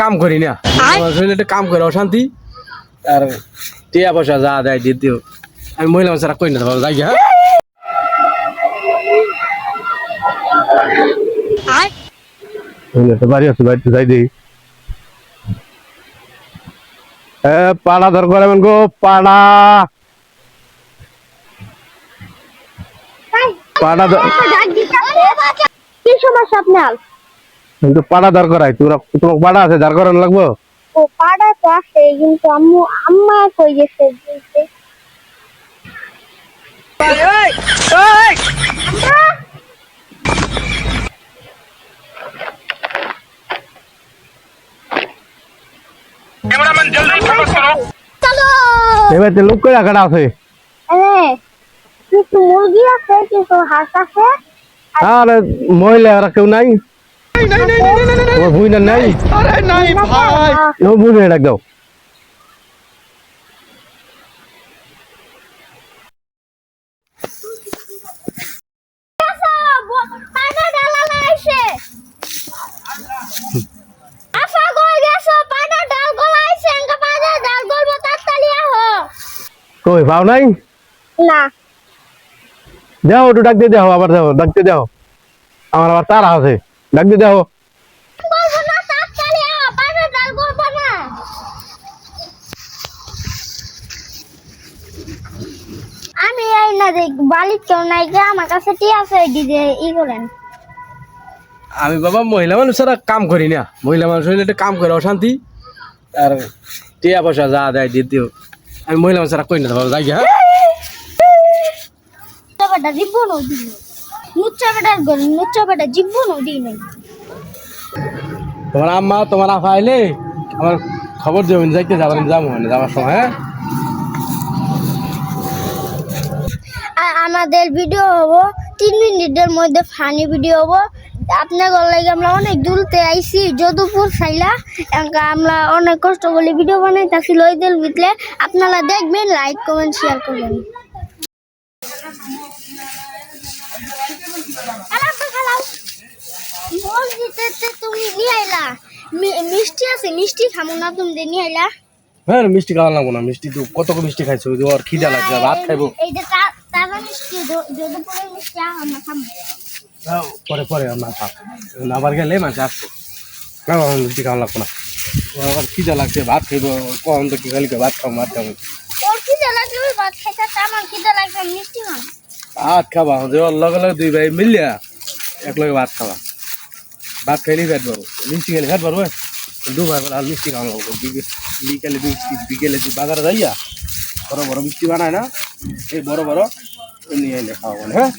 কাম করি না। শরীরে একটা কাম করে অশান্তি। আর টিয়া পয়সা যা দেয় দিয়ে দিও। আমি মহিলা মানুষরা কই না যাই হ্যাঁ তো বাড়ি আছে বাড়িতে যাই দিই এ পাড়া ধর করে গো পাড়া। পাড়া কি সমস্যা আপনার। কিন্তু পাড়া ধর করাই তোরা তোমার পাড়া আছে ধার করানো লাগবো? ও পাড়া তো আছে কিন্তু আম্মু আম্মা কই গেছে? বলতে চলো এবার তো লোক আছে। কিছু মুরগি আছে কিছু হাঁস আছে। আর মহিলা আর কেউ নাই? ভুই না নাই। ও ডাক দাও পানা ডালা লাইছে আফা কই গেছো পানা ডাল গলাইছে এঙ্কা পানা ডাল গলবো তাড়াতাড়ি আহো কই পাও নাই? না। যাও একটু ডাক দিয়ে দাও আবার যাও ডাক দিয়ে দাও। আমার আবার তারা আছে। ডাক দিয়ে না আমি এই না দেখ বালির কেউ নাই আমার কাছে টি আছে দিদি ই করেন। আমি বাবা মহিলা মানুষ মানুষরা কাম করি না। মহিলা মানুষ হইলে একটা কাম করে অশান্তি। আর টিয়া পয়সা যা দেয় দিয়ে দিও। আমি মহিলা মানুষ মানুষরা কই না যাই হ্যাঁ? নুচ্চা বেটার গল নুচ্চা বেটা জীবন দিন তোমার আম্মা তোমার আফা আইলে আমার খবর দেবেন যাইতে যাবেন যাব মানে যাওয়ার সময় হ্যাঁ? আর আমাদের ভিডিও হব তিন মিনিটের মধ্যে ফানি ভিডিও হব। আপনার লাগে আমরা অনেক দূরতে আইছি যদুপুর সাইলা। আমরা অনেক কষ্ট করে ভিডিও বানাইতেছি লইদের ভিতরে আপনারা দেখবেন লাইক কমেন্ট শেয়ার করবেন। তুমি নিয়ে আইলা। মিষ্টি আছে মিষ্টি খামো না তুমি নিয়ে আইলা। হ্যাঁ মিষ্টি খাওয়া লাগবো না মিষ্টি তো কত মিষ্টি খাইছো? যে খিদা লাগছে ভাত খাইবো। এই যে তাজা মিষ্টি য- মিষ্টি আমরা খাব হ্যাঁ, পরে পরে আমরা আবার গেলে মাঝে আসব। না মিষ্টি খাওয়া লাগবো না। ও আবার খিদা লাগছে ভাত খাইবো কখন তো কি খালি ভাত খাব ভাত খাব। ওর খিদে লাগবে ভাত খাইতে আমার খিদে লাগবে মিষ্টি খান ভাত খাবা যে ওর লগে লগে দুই ভাই মিলিয়া এক লগে ভাত খাবা। ভাত খাইলেই ফেট পারব মিষ্টি খেলে ফেট পারব দু ভাই আর মিষ্টি খাওয়া লাগবো বিকে- বিকেলে মিষ্টি বিকেলে বাজারে যাইয়া বড় বড় মিষ্টি বানায় না, এই বড় বড় নিয়ে এলে খাওয়া মানে হ্যাঁ